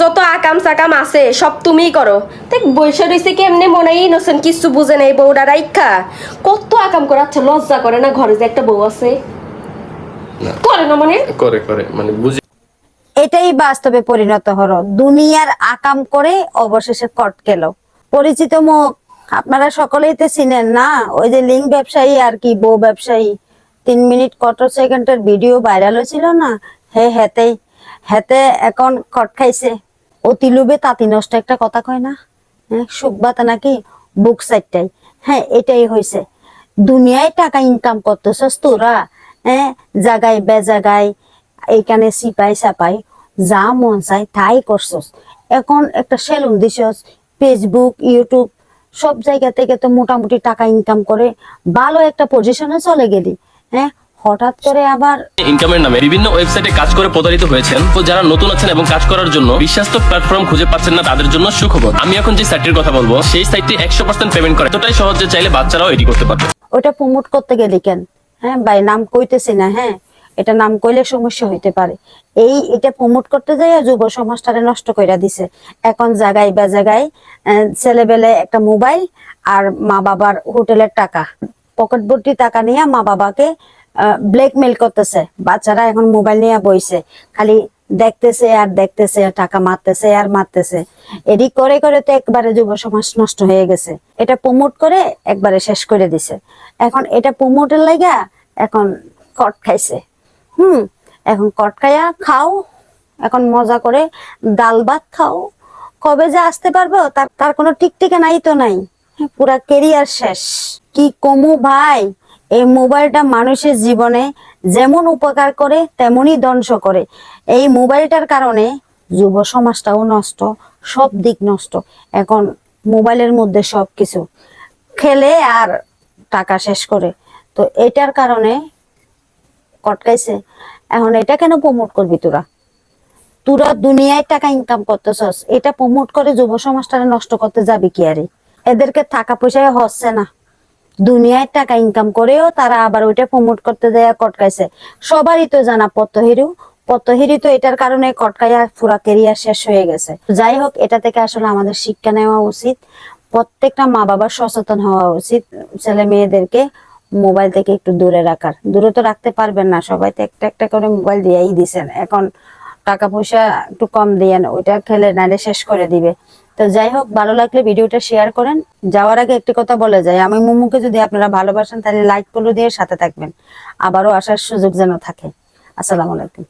যত আকাম সাকাম আছে সব তুমিই করো। দেখ বৈশা রয়েছে কেমনে মনে ইনোসেন্ট কিছু বুঝে নেই বউটা রাইখা কত আকাম করাচ্ছে লজ্জা করে না ঘরে যে একটা বউ আছে? করে না মানে? করে করে মানে বুঝি এটাই বাস্তবে পরিণত হলো দুনিয়ার আকাম করে অবশেষে কট গেল। পরিচিত মুখ আপনারা সকলেই তো চিনেন না? ওই যে লিঙ্ক ব্যবসায়ী আর কি বউ ব্যবসায়ী। তিন মিনিট কত সেকেন্ডের ভিডিও ভাইরাল হয়েছিল না? হে হেতেই হেতে এখন কট খাইছে। অতি লোভে তাঁতি নষ্ট একটা কথা কয় না? হ্যাঁ সুখবাতা নাকি বুক সাইডটাই হ্যাঁ এটাই হয়েছে দুনিয়ায় টাকা ইনকাম করতেছস তোরা হ্যাঁ জাগায় বেজাগায়, এইখানে সিপাই সাপাই, যা মন চাই তাই করছস। এখন একটা সেলুন দিছস ফেসবুক ইউটিউব সব জায়গা থেকে তো মোটামুটি টাকা ইনকাম করে ভালো একটা পজিশনে চলে গেলি। হ্যাঁ হঠাৎ করে আবার ইনকামের নামে বিভিন্ন ওয়েবসাইটে কাজ করে প্রতারিত হয়েছেন। তো যারা নতুন আছেন এবং কাজ করার জন্য বিশ্বাস্ত প্ল্যাটফর্ম খুঁজে পাচ্ছেন না তাদের জন্য সুখবর। আমি এখন যে সাইটটির কথা বলব সেই সাইটটি একশো পার্সেন্ট পেমেন্ট করে। এতটাই সহজে চাইলে বাচ্চারাও এটি করতে পারবে। ওটা প্রমোট করতে গেলি কেন? হ্যাঁ ভাই নাম কইতেছি না হ্যাঁ? এটা নাম কইলে সমস্যা হইতে পারে। এই এটা প্রমোট করতে যাই যুব সমাজটারে নষ্ট কইরা দিছে। এখন জায়গায় বা জায়গায় ছেলেবেলে একটা মোবাইল আর মা বাবার হোটেলের টাকা। পকেট ভর্তি টাকা নিয়ে মা বাবাকে ব্ল্যাকমেল করতেছে। বাচ্চারা এখন মোবাইল নিয়ে বইছে। খালি দেখতেছে আর দেখতেছে, টাকা মারতেছে আর মারতেছে। এডি করে করে তো একবারে যুব সমাজ নষ্ট হয়ে গেছে। এটা প্রমোট করে একবারে শেষ করে দিছে। এখন এটা প্রমোটের লাগা এখন কট খাইছে। হুম, এখন কট খাইয়া খাও, এখন মজা করে ডাল ভাত খাও। কবে যে আসতে পারব তার তার কোনো ঠিক ঠিকানাই তো নাই। পুরা কেরিয়ার শেষ। কি কমু ভাই? এই মোবাইলটা মানুষের জীবনে যেমন উপকার করে, তেমনই ধ্বংস করে। এই মোবাইলটার কারণে যুব সমাজটাও নষ্ট, সব দিক নষ্ট। এখন মোবাইলের মধ্যে সব কিছু খেলে আর টাকা শেষ করে। তো এটার কারণে কটকাইছে। এখন এটা কেন প্রমোট করবি তোরা? তোরা দুনিয়ায় টাকা ইনকাম করতেছস। এটা প্রমোট করে যুব সমাজটারে নষ্ট করতে যাবি কি আরে? এদেরকে টাকা পয়সায় হচ্ছে না। দুনিয়ায় টাকা ইনকাম করেও তারা আবার ওইটা প্রমোট করতে দেয়া কটকাইছে। সবারই তো জানা পত্তহিরু পত্তহিরি তো এটার কারণে কটকাইয়া পুরা কেরিয়ার শেষ হয়ে গেছে। যাই হোক, এটা থেকে আসলে আমাদের শিক্ষা নেওয়া উচিত। প্রত্যেকটা মা বাবার সচেতন হওয়া উচিত। ছেলে মেয়েদেরকে মোবাইল থেকে একটু দূরে রাখার। দূরে তো রাখতে পারবেন না সবাই, তো একটা একটা করে মোবাইল দিয়েই দিছেন। এখন টাকা পয়সা একটু কম দিয়েন ওইটা খেলে নাইলে শেষ করে দিবে। তো যাই হোক, ভালো লাগলে ভিডিওটা শেয়ার করেন। যাওয়ার আগে একটি কথা বলে যাই, আমি মুমুকে যদি আপনারা ভালোবাসেন, তাহলে লাইক করলে দিয়ে সাথে থাকবেন। আবারও আসার সুযোগ যেন থাকে। আসসালামু আলাইকুম।